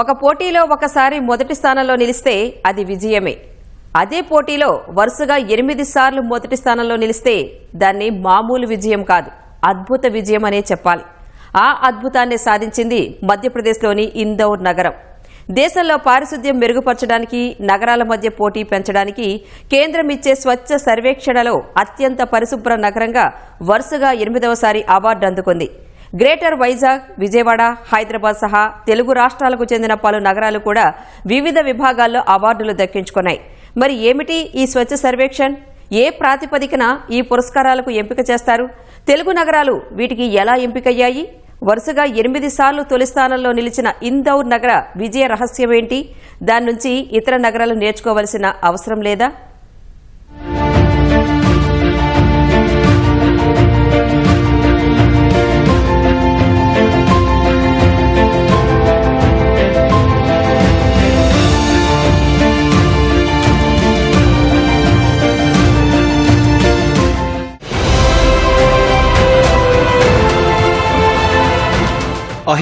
ఒక పోటీలో ఒకసారి మొదటి స్థానంలో నిలిస్తే అది విజయమే. అదే పోటీలో వరుసగా ఎనిమిది సార్లు మొదటి స్థానంలో నిలిస్తే దాన్ని మామూలు విజయం కాదు అద్భుత విజయం అనే చెప్పాలి. ఆ అద్భుతాన్ని సాధించింది మధ్యప్రదేశ్లోని ఇందౌర్ నగరం. దేశంలో పారిశుద్ధ్యం మెరుగుపరచడానికి నగరాల మధ్య పోటీ పెంచడానికి కేంద్రం ఇచ్చే స్వచ్ఛ సర్వేక్షణలో అత్యంత పరిశుభ్ర నగరంగా వరుసగా ఎనిమిదవసారి అవార్డు అందుకుంది. గ్రేటర్ వైజాగ్ విజయవాడ హైదరాబాద్ సహా తెలుగు రాష్ట్రాలకు చెందిన పలు నగరాలు కూడా వివిధ విభాగాల్లో అవార్డులు దక్కించుకున్నాయి. మరి ఏమిటి ఈ స్వచ్ఛ సర్వేక్షణ్? ఏ ప్రాతిపదికన ఈ పురస్కారాలకు ఎంపిక చేస్తారు? తెలుగు నగరాలు వీటికి ఎలా ఎంపికయ్యాయి? వరుసగా ఎనిమిది సార్లు తొలి స్థానంలో నిలిచిన ఇందౌర్ నగర విజయ రహస్యమేంటి దాని నుంచి ఇతర నగరాలు నేర్చుకోవలసిన అవసరం లేదా?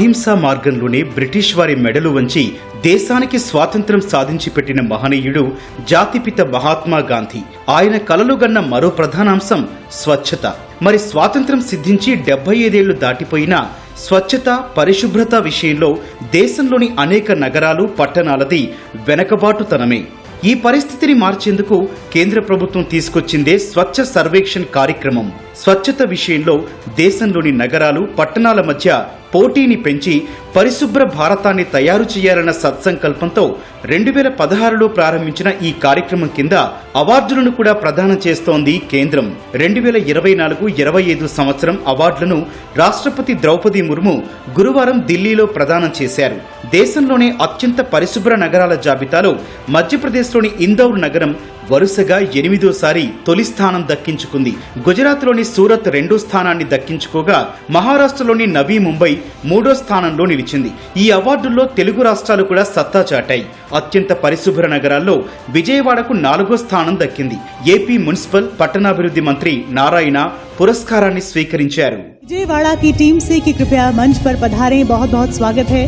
అహింసా మార్గంలోనే బ్రిటిష్ వారి మెడలు వంచి దేశానికి స్వాతంత్రం సాధించి పెట్టిన మహనీయుడు జాతిపిత మహాత్మా గాంధీ. ఆయన కలలు గన్న మరో ప్రధానాంశం స్వచ్ఛత. మరి స్వాతంత్రం సిద్ధించి డెబ్బై ఐదేళ్ళు దాటిపోయినా స్వచ్ఛత పరిశుభ్రత విషయంలో దేశంలోని అనేక నగరాలు పట్టణాలది వెనకబాటుతనమే. ఈ పరిస్థితిని మార్చేందుకు కేంద్ర ప్రభుత్వం తీసుకొచ్చిందే స్వచ్ఛ సర్వేక్షణ్ కార్యక్రమం. స్వచ్ఛత విషయంలో దేశంలోని నగరాలు పట్టణాల మధ్య పోటీని పెంచి పరిశుభ్ర భారతాన్ని తయారు చేయాలన్న సత్సంకల్పంతో రెండు వేల పదహారులో ప్రారంభించిన ఈ కార్యక్రమం కింద అవార్డులను కూడా ప్రదానం చేస్తోంది కేంద్రం. రెండు వేల ఇరవై నాలుగు ఇరవై ఐదు సంవత్సరం అవార్డులను రాష్ట్రపతి ద్రౌపది ముర్ము గురువారం ఢిల్లీలో ప్రదానం చేశారు. దేశంలోనే అత్యంత పరిశుభ్ర నగరాల జాబితాలో మధ్యప్రదేశ్లోని ఇందౌర్ నగరం వరుసగా ఎనిమిదోసారి తొలి స్థానం దక్కించుకుంది గుజరాత్లోని సూరత్ రెండో స్థానాన్ని దక్కించుకోగా మహారాష్ట్రలోని నవీ ముంబై మూడో స్థానంలో నిలిచింది ఈ అవార్డుల్లో తెలుగు రాష్ట్రాలు కూడా సత్తా చాటాయి అత్యంత పరిశుభ్ర నగరాల్లో విజయవాడకు నాలుగో స్థానం దక్కింది ఏపీ మున్సిపల్ పట్టణాభివృద్ధి మంత్రి నారాయణ పురస్కారాన్ని స్వీకరించారు विजयवाड़ा की टीम से कि कृपया मंच पर पधारें बहुत बहुत स्वागत है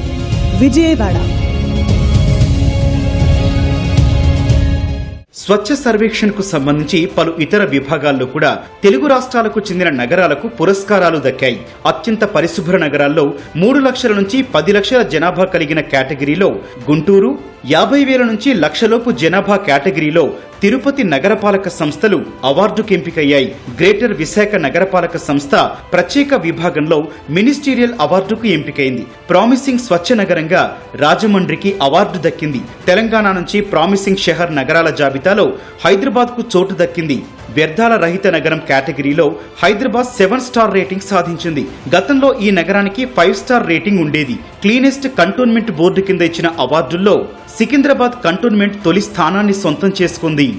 विजयवाड़ा స్వచ్ఛ సర్వేక్షణకు సంబంధించి పలు ఇతర విభాగాల్లో కూడా తెలుగు రాష్ట్రాలకు చెందిన నగరాలకు పురస్కారాలు దక్కాయి. అత్యంత పరిశుభ్ర నగరాల్లో మూడు లక్షల నుంచి పది లక్షల జనాభా కలిగిన కేటగిరీలో గుంటూరు యాభై వేల నుంచి లక్షలోపు జనాభా కేటగిరీలో తిరుపతి నగరపాలక సంస్థలు అవార్డుకు ఎంపికయ్యాయి గ్రేటర్ విశాఖ నగరపాలక సంస్థ ప్రత్యేక విభాగంలో మినిస్టీరియల్ అవార్డుకు ఎంపికైంది. ప్రామిసింగ్ స్వచ్ఛ నగరంగా రాజమండ్రికి అవార్డు దక్కింది. తెలంగాణ నుంచి ప్రామిసింగ్ షహర్ నగరాల జాబితాలో హైదరాబాద్కు చోటు దక్కింది. వ్యర్థాల రహిత నగరం కేటగిరీలో హైదరాబాద్ సెవెన్ స్టార్ రేటింగ్ సాధించింది. గతంలో ఈ నగరానికి ఫైవ్ స్టార్ రేటింగ్ ఉండేది. క్లీనెస్ట్ కంటోన్మెంట్ బోర్డు కింద ఇచ్చిన అవార్డుల్లో సికింద్రాబాద్ కంటోన్మెంట్ తొలి స్థానాన్ని సొంతం చేసుకుంది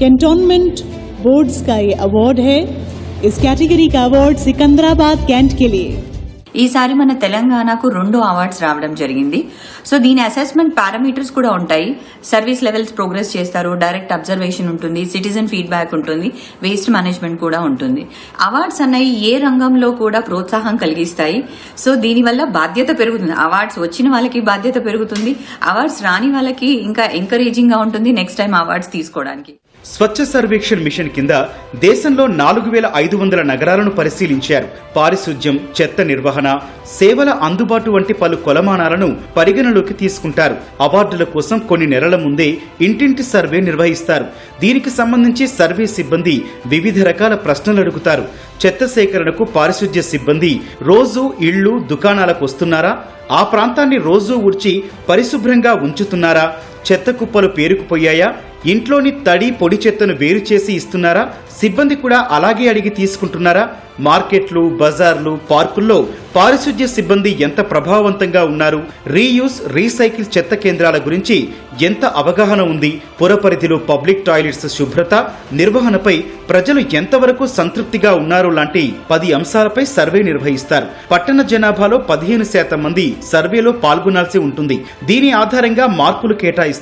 कैंटोनमेंट बोर्ड्स का ये अवार्ड है इस कैटेगरी का अवार्ड सिकंदराबाद कैंट के लिए ఈసారి మన తెలంగాణకు రెండు అవార్డ్స్ రావడం జరిగింది. సో దీని అసెస్మెంట్ పారామీటర్స్ కూడా ఉంటాయి. సర్వీస్ లెవెల్స్ ప్రోగ్రెస్ చేస్తారు. డైరెక్ట్ అబ్జర్వేషన్ ఉంటుంది. సిటిజన్ ఫీడ్బ్యాక్ ఉంటుంది. వేస్ట్ మేనేజ్మెంట్ కూడా ఉంటుంది. అవార్డ్స్ అన్నవి ఏ రంగంలో కూడా ప్రోత్సాహం కలిగిస్తాయి. సో దీనివల్ల బాధ్యత పెరుగుతుంది. అవార్డ్స్ వచ్చిన వాళ్ళకి బాధ్యత పెరుగుతుంది. అవార్డ్స్ రాని వాళ్ళకి ఇంకా ఎంకరేజింగ్గా ఉంటుంది. నెక్స్ట్ టైం అవార్డ్స్ తీసుకోవడానికి. స్వచ్ఛ సర్వేక్షణ్ మిషన్ కింద దేశంలో నాలుగు వేల ఐదు వందల నగరాలను పరిశీలించారు. పారిశుధ్యం చెత్త నిర్వహణ సేవల అందుబాటు వంటి పలు కొలమానాలను పరిగణలోకి తీసుకుంటారు. అవార్డుల కోసం కొన్ని నెలల ముందే ఇంటింటి సర్వే నిర్వహిస్తారు. దీనికి సంబంధించి సర్వే సిబ్బంది వివిధ రకాల ప్రశ్నలు అడుగుతారు. చెత్త సేకరణకు పారిశుధ్య సిబ్బంది రోజు ఇళ్ళు దుకాణాలకు వస్తున్నారా? ఆ ప్రాంతాన్ని రోజూ ఊడ్చి పరిశుభ్రంగా ఉంచుతున్నారా? చెత్త కుప్పలు పేరుకుపోయాయా? ఇంట్లోని తడి పొడి చెత్తను వేరు చేసి ఇస్తున్నారా? సిబ్బంది కూడా అలాగే అడిగి తీసుకుంటున్నారా? మార్కెట్లు బజార్లు పార్కుల్లో పారిశుధ్య సిబ్బంది ఎంత ప్రభావవంతంగా ఉన్నారు? రీయూస్ రీసైకిల్ చెత్త కేంద్రాల గురించి ఎంత అవగాహన ఉంది? పురపరిధిలో పబ్లిక్ టాయిలెట్స్ శుభ్రత నిర్వహణపై ప్రజలు ఎంతవరకు సంతృప్తిగా ఉన్నారు లాంటి పది అంశాలపై సర్వే నిర్వహిస్తారు. పట్టణ జనాభాలో పదిహేను శాతం మంది సర్వేలో పాల్గొనాల్సి ఉంటుంది. దీని ఆధారంగా మార్కులు కేటాయిస్తారు.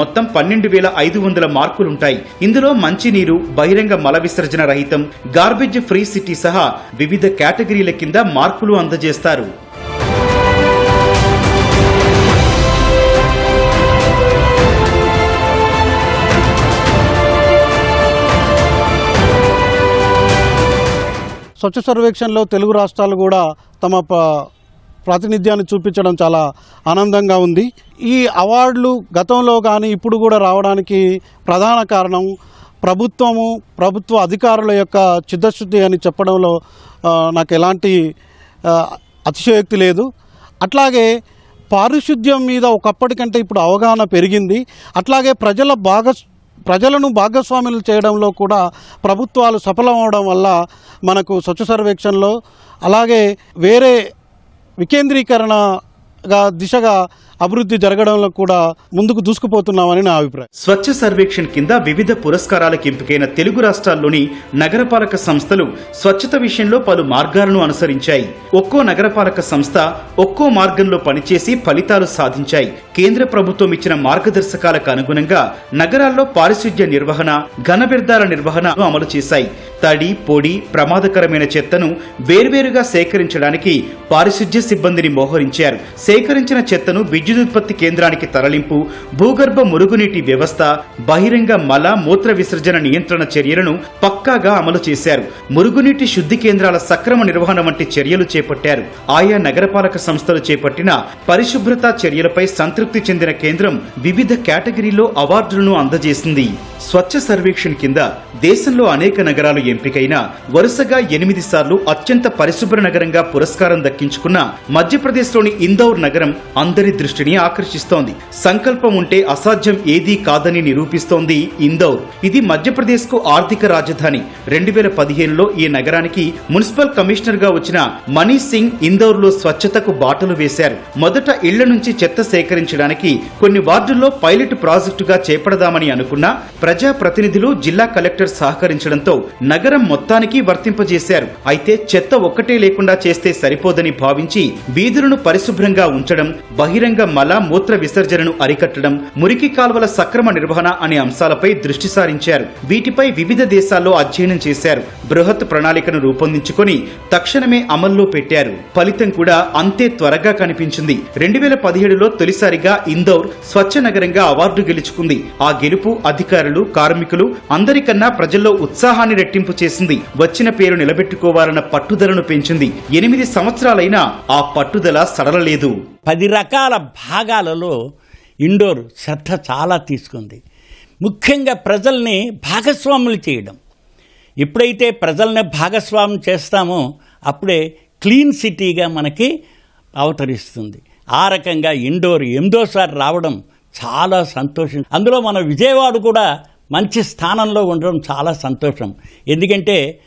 మొత్తం పన్నెండు వేల ఐదు వందల మార్కులుంటాయి. ఇందులో మంచినీరు బహిరంగ మల విసర్జన రహితం గార్బేజ్ ఫ్రీ సిటీ సహా వివిధ కేటగిరీల కింద మార్కులు అందజేస్తారు. స్వచ్ఛ సర్వేక్షణలో తెలుగు రాష్ట్రాలు కూడా తమ ప్రాతినిధ్యాన్ని చూపించడం చాలా ఆనందంగా ఉంది. ఈ అవార్డులు గతంలో కానీ ఇప్పుడు కూడా రావడానికి ప్రధాన కారణం ప్రభుత్వము ప్రభుత్వ అధికారుల యొక్క చిత్తశుద్ధి అని చెప్పడంలో నాకు ఎలాంటి అతిశయోక్తి లేదు. అట్లాగే పారిశుద్ధ్యం మీద ఒకప్పటికంటే ఇప్పుడు అవగాహన పెరిగింది. అట్లాగే ప్రజల భాగస్ ప్రజలను భాగస్వాములు చేయడంలో కూడా ప్రభుత్వాలు సఫలం అవడం వల్ల మనకు స్వచ్ఛ సర్వేక్షణలో అలాగే వేరే వికేంద్రీకరణగా దిశగా అభివృద్ధి జరగడంలో కూడా ముందుకు దూసుకుపోతున్నామని నా అభిప్రాయం. స్వచ్ఛ సర్వేక్షణ్ కింద వివిధ పురస్కారాలకు ఎంపికైన తెలుగు రాష్ట్రాల్లోని నగరపాలక సంస్థలు స్వచ్ఛత విషయంలో పలు మార్గాలను అనుసరించాయి. ఒక్కో నగరపాలక సంస్థ ఒక్కో మార్గంలో పనిచేసి ఫలితాలు సాధించాయి. కేంద్ర ప్రభుత్వం ఇచ్చిన మార్గదర్శకాలకు అనుగుణంగా నగరాల్లో పారిశుధ్య నిర్వహణ ఘన వ్యర్థాల నిర్వహణను అమలు చేశాయి. తడి పొడి ప్రమాదకరమైన చెత్తను వేర్వేరుగా సేకరించడానికి పారిశుధ్య సిబ్బందిని మోహరించారు. సేకరించిన చెత్తను విద్యుదుత్పత్తి కేంద్రానికి తరలింపు భూగర్భ మురుగునీటి వ్యవస్థ బహిరంగ మల మూత్ర విసర్జన నియంత్రణ చర్యలను పక్కాగా అమలు చేశారు. మురుగునీటి శుద్ధి కేంద్రాల సక్రమ నిర్వహణ వంటి చర్యలు చేపట్టారు. ఆయా నగరపాలక సంస్థలు చేపట్టిన పరిశుభ్రత చర్యలపై సంతృప్తి చెందిన కేంద్రం వివిధ కేటగిరీలో అవార్డులను అందజేసింది. స్వచ్ఛ సర్వేక్షణ్ కింద దేశంలో అనేక నగరాలు ఎంపికైన వరుసగా ఎనిమిది సార్లు అత్యంత పరిశుభ్ర నగరంగా పురస్కారం దక్కించుకున్న మధ్యప్రదేశ్లోని ఇందౌర్ నగరం అందరి దృష్టిని ఆకర్షిస్తోంది. సంకల్పం ఉంటే అసాధ్యం ఏదీ కాదని నిరూపిస్తోంది ఇందౌర్. ఇది మధ్యప్రదేశ్కు ఆర్థిక రాజధాని. రెండు వేల పదిహేనులో ఈ నగరానికి మున్సిపల్ కమిషనర్గా వచ్చిన మనీష్ సింగ్ ఇందౌర్లో స్వచ్ఛతకు బాటలు వేశారు. మొదట ఇళ్ళ నుంచి చెత్త సేకరించడానికి కొన్ని వార్డుల్లో పైలట్ ప్రాజెక్టుగా చేపడదామని అనుకున్నా ప్రజా ప్రతినిధులు జిల్లా కలెక్టర్ సహకరించడంతో నగరం మొత్తానికి వర్తింపజేశారు. అయితే చెత్త ఒక్కటే లేకుండా చేస్తే సరిపోదని భావించి వీధులను పరిశుభ్రంగా ఉంచడం బహిరంగ మల మూత్ర విసర్జనను అరికట్టడం మురికి కాల్వల సక్రమ నిర్వహణ అనే అంశాలపై దృష్టి సారించారు. వీటిపై వివిధ దేశాల్లో అధ్యయనం చేశారు. బృహత్ ప్రణాళికను రూపొందించుకొని తక్షణమే అమల్లో పెట్టారు. ఫలితం కూడా అంతే త్వరగా కనిపించింది. రెండు వేల పదిహేడులో తొలిసారిగా ఇందోర్ స్వచ్ఛ నగరంగా అవార్డు గెలుచుకుంది. ఆ గెలుపు అధికారులు కార్మికులు అందరికన్నా ప్రజల్లో ఉత్సాహాన్ని రెట్టింపు చేసింది. వచ్చిన పేరు నిలబెట్టుకోవాలన్న పట్టుదలను పెంచింది. ఎనిమిది సంవత్సరాలైనా ఆ పట్టుదల సడలలేదు. పది రకాల భాగాలలో ఇండోర్ శ్రద్ధ చాలా తీసుకుంది. ముఖ్యంగా ప్రజల్ని భాగస్వాములు చేయడం. ఎప్పుడైతే ప్రజల్ని భాగస్వామ్యం చేస్తామో అప్పుడే క్లీన్ సిటీగా మనకి అవతరిస్తుంది. ఆ రకంగా ఇండోర్ ఎనిమిదోసారి రావడం చాలా సంతోషం. అందులో మన విజయవాడ కూడా మంచి స్థానంలో ఉండడం చాలా సంతోషం. ఎందుకంటే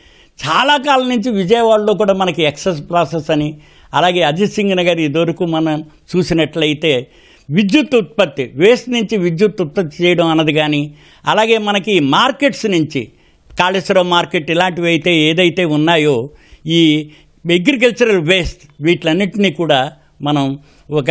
చాలా కాలం నుంచి విజయవాడలో కూడా మనకి ఎక్సెస్ ప్రాసెస్ అని అలాగే అజిత్ సింగ్ నగర్ ఇదివరకు మనం చూసినట్లయితే విద్యుత్ ఉత్పత్తి వేస్ట్ నుంచి విద్యుత్ ఉత్పత్తి చేయడం అన్నది కానీ అలాగే మనకి మార్కెట్స్ నుంచి కాళేశ్వరం మార్కెట్ ఇలాంటివి అయితే ఏదైతే ఉన్నాయో ఈ అగ్రికల్చరల్ వేస్ట్ వీటిలన్నింటినీ కూడా మనం ఒక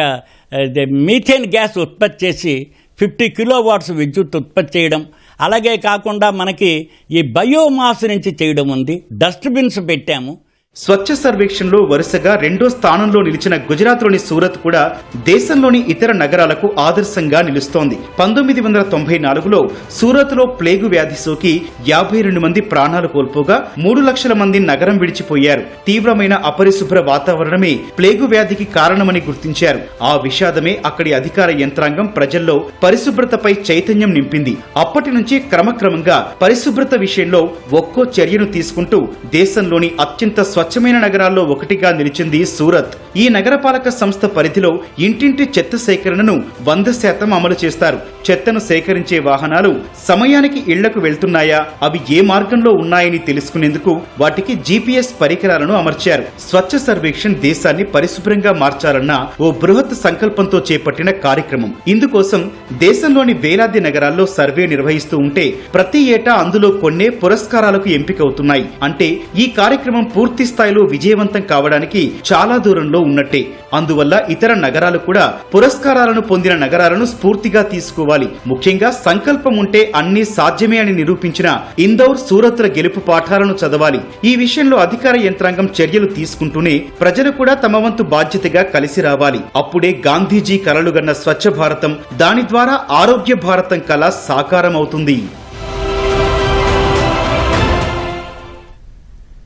మీథేన్ గ్యాస్ ఉత్పత్తి చేసి ఫిఫ్టీ కిలో వాట్స్ విద్యుత్ ఉత్పత్తి చేయడం అలాగే కాకుండా మనకి ఈ బయోమాస్ నుంచి చేయడం ఉంది డస్ట్బిన్స్ పెట్టాము. స్వచ్ఛ సర్వేక్షణలో వరుసగా రెండో స్థానంలో నిలిచిన గుజరాత్లోని సూరత్ కూడా దేశంలోని ఇతర నగరాలకు ఆదర్శంగా నిలుస్తోంది. పంతొమ్మిది వందల తొంభై నాలుగులో సూరత్లో ప్లేగు వ్యాధి సోకి యాభై రెండు మంది ప్రాణాలు కోల్పోగా మూడు లక్షల మంది నగరం విడిచిపోయారు. తీవ్రమైన అపరిశుభ్ర వాతావరణమే ప్లేగు వ్యాధికి కారణమని గుర్తించారు. ఆ విషాదమే అక్కడి అధికార యంత్రాంగం ప్రజల్లో పరిశుభ్రతపై చైతన్యం నింపింది. అప్పటి నుంచి క్రమక్రమంగా పరిశుభ్రత విషయంలో ఒక్కో చర్యను తీసుకుంటూ దేశంలోని అత్యంత స్వచ్ఛ స్వచ్ఛమైన నగరాల్లో ఒకటిగా నిలిచింది సూరత్. ఈ నగరపాలక సంస్థ పరిధిలో ఇంటింటి చెత్త సేకరణను వంద శాతం అమలు చేస్తారు. చెత్తను సేకరించే వాహనాలు సమయానికి ఇళ్ళకు వెళ్తున్నాయా? అవి ఏ మార్గంలో ఉన్నాయని తెలుసుకునేందుకు వాటికి జీపీఎస్ పరికరాలను అమర్చారు. స్వచ్ఛ సర్వేక్షణ్ దేశాన్ని పరిశుభ్రంగా మార్చాలన్న ఓ బృహత్ సంకల్పంతో చేపట్టిన కార్యక్రమం. ఇందుకోసం దేశంలోని వేలాది నగరాల్లో సర్వే నిర్వహిస్తూ ఉంటే ప్రతి ఏటా అందులో కొన్నే పురస్కారాలకు ఎంపికవుతున్నాయి అంటే ఈ కార్యక్రమం పూర్తి స్థాయిలో విజయవంతం కావడానికి చాలా దూరంలో ఉన్నట్టే. అందువల్ల ఇతర నగరాలు కూడా పురస్కారాలను పొందిన నగరాలను స్ఫూర్తిగా తీసుకోవాలి. ముఖ్యంగా సంకల్పం ఉంటే అన్ని సాధ్యమే అని నిరూపించిన ఇందౌర్ సూరత్ల గెలుపు పాఠాలను చదవాలి. ఈ విషయంలో అధికార యంత్రాంగం చర్యలు తీసుకుంటూనే ప్రజలు కూడా తమ వంతు బాధ్యతగా కలిసి రావాలి. అప్పుడే గాంధీజీ కలలుగన్న స్వచ్ఛ భారతం దాని ద్వారా ఆరోగ్య భారతం కళ సాకారం అవుతుంది